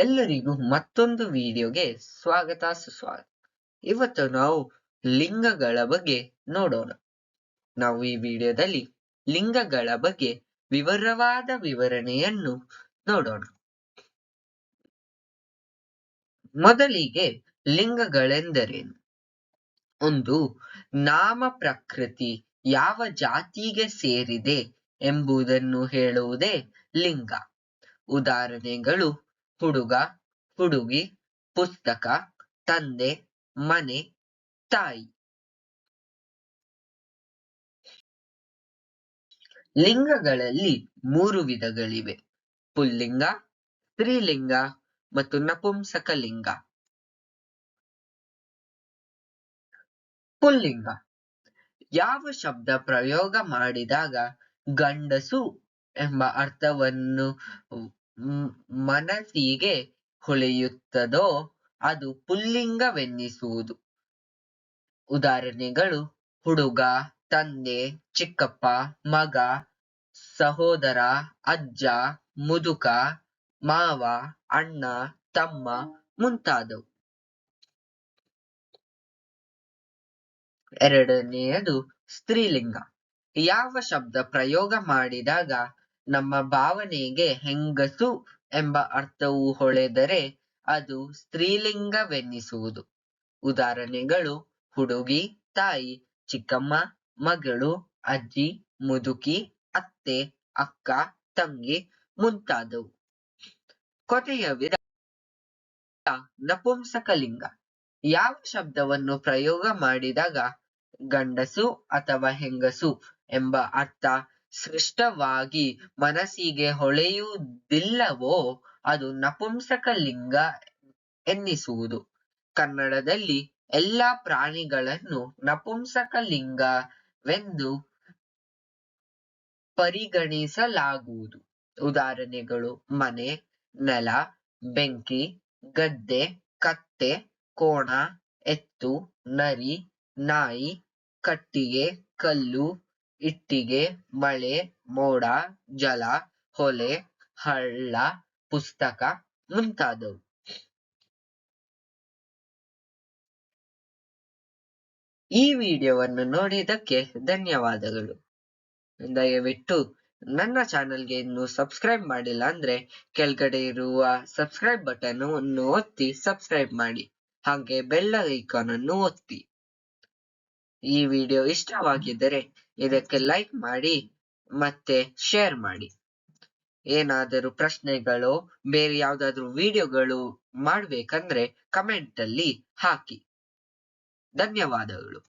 ಎಲ್ಲರಿಗೂ ಮತ್ತೊಂದು ವಿಡಿಯೋಗೆ ಸ್ವಾಗತ, ಸುಸ್ವಾಗತ. ಇವತ್ತು ನಾವು ಲಿಂಗಗಳ ಬಗ್ಗೆ ನೋಡೋಣ. ನಾವು ಈ ವಿಡಿಯೋದಲ್ಲಿ ಲಿಂಗಗಳ ಬಗ್ಗೆ ವಿವರವಾದ ವಿವರಣೆಯನ್ನು ನೋಡೋಣ. ಮೊದಲಿಗೆ ಲಿಂಗಗಳೆಂದರೇನು? ಒಂದು, ನಾಮ ಪ್ರಕೃತಿ ಯಾವ ಜಾತಿಗೆ ಸೇರಿದೆ ಎಂಬುದನ್ನು ಹೇಳುವುದೇ ಲಿಂಗ. ಉದಾಹರಣೆಗಳು ಹುಡುಗ, ಹುಡುಗಿ, ಪುಸ್ತಕ, ತಂದೆ, ಮನೆ, ತಾಯಿ. ಲಿಂಗಗಳಲ್ಲಿ ಮೂರು ವಿಧಗಳಿವೆ. ಪುಲ್ಲಿಂಗ, ಸ್ತ್ರೀಲಿಂಗ ಮತ್ತು ನಪುಂಸಕಲಿಂಗ. ಪುಲ್ಲಿಂಗ. ಯಾವ ಶಬ್ದ ಪ್ರಯೋಗ ಮಾಡಿದಾಗ ಗಂಡಸು ಎಂಬ ಅರ್ಥವನ್ನು ಮನಸ್ಸಿಗೆ ಹೊಳೆಯುತ್ತದೋ ಅದು ಪುಲ್ಲಿಂಗವೆನ್ನಿಸುವುದು. ಉದಾಹರಣೆಗಳು, ಹುಡುಗ, ತಂದೆ, ಚಿಕ್ಕಪ್ಪ, ಮಗ, ಸಹೋದರ, ಅಜ್ಜ, ಮುದುಕ, ಮಾವ, ಅಣ್ಣ, ತಮ್ಮ ಮುಂತಾದವು. ಎರಡನೆಯದು ಸ್ತ್ರೀಲಿಂಗ. ಯಾವ ಶಬ್ದ ಪ್ರಯೋಗ ಮಾಡಿದಾಗ ನಮ್ಮ ಭಾವನೆಗೆ ಹೆಂಗಸು ಎಂಬ ಅರ್ಥವು ಹೊಳೆದರೆ ಅದು ಸ್ತ್ರೀಲಿಂಗವೆನ್ನಿಸುವುದು. ಉದಾಹರಣೆಗಳು, ಹುಡುಗಿ, ತಾಯಿ, ಚಿಕ್ಕಮ್ಮ, ಮಗಳು, ಅಜ್ಜಿ, ಮುದುಕಿ, ಅತ್ತೆ, ಅಕ್ಕ, ತಂಗಿ ಮುಂತಾದವು. ಕೊನೆಯ ವಿಧ ನಪುಂಸಕಲಿಂಗ. ಯಾವ ಶಬ್ದವನ್ನು ಪ್ರಯೋಗ ಮಾಡಿದಾಗ ಗಂಡಸು ಅಥವಾ ಹೆಂಗಸು ಎಂಬ ಅರ್ಥ ಸ್ಪಷ್ಟವಾಗಿ ಮನಸ್ಸಿಗೆ ಹೊಳೆಯುವುದಿಲ್ಲವೋ ಅದು ನಪುಂಸಕಲಿಂಗ ಎನ್ನಿಸುವುದು. ಕನ್ನಡದಲ್ಲಿ ಎಲ್ಲ ಪ್ರಾಣಿಗಳನ್ನು ನಪುಂಸಕಲಿಂಗವೆಂದು ಪರಿಗಣಿಸಲಾಗುವುದು. ಉದಾಹರಣೆಗಳು ಮನೆ, ನೆಲ, ಬೆಂಕಿ, ಗದ್ದೆ, ಕತ್ತೆ, ಕೋಣ, ಎತ್ತು, ನರಿ, ನಾಯಿ, ಕಟ್ಟಿಗೆ, ಕಲ್ಲು ಇಟ್ಟಿಗೆ, ಮಳೆ, ಮೋಡ, ಜಲ ಹೊಲೆ ಹಳ್ಳ, ಪುಸ್ತಕ ಮುಂತಾದವು. ಈ ವಿಡಿಯೋವನ್ನು ನೋಡಿದ್ದಕ್ಕೆ ಧನ್ಯವಾದಗಳು. ದಯವಿಟ್ಟು ನನ್ನ ಚಾನೆಲ್ಗೆ ಇನ್ನು ಸಬ್ಸ್ಕ್ರೈಬ್ ಮಾಡಿಲ್ಲ ಅಂದ್ರೆ ಕೆಳಗಡೆ ಇರುವ ಸಬ್ಸ್ಕ್ರೈಬ್ ಬಟನ್ ಅನ್ನು ಒತ್ತಿ ಸಬ್ಸ್ಕ್ರೈಬ್ ಮಾಡಿ. ಹಾಗೆ ಬೆಲ್ ಐಕಾನ್ ಅನ್ನು ಒತ್ತಿ. ಈ ವಿಡಿಯೋ ಇಷ್ಟವಾಗಿದ್ದರೆ ಇದಕ್ಕೆ ಲೈಕ್ ಮಾಡಿ, ಮತ್ತೆ ಶೇರ್ ಮಾಡಿ. ಏನಾದರೂ ಪ್ರಶ್ನೆಗಳು, ಬೇರೆ ಯಾವ್ದಾದ್ರು ವಿಡಿಯೋಗಳು ಮಾಡ್ಬೇಕಂದ್ರೆ ಕಮೆಂಟಲ್ಲಿ ಹಾಕಿ. ಧನ್ಯವಾದಗಳು.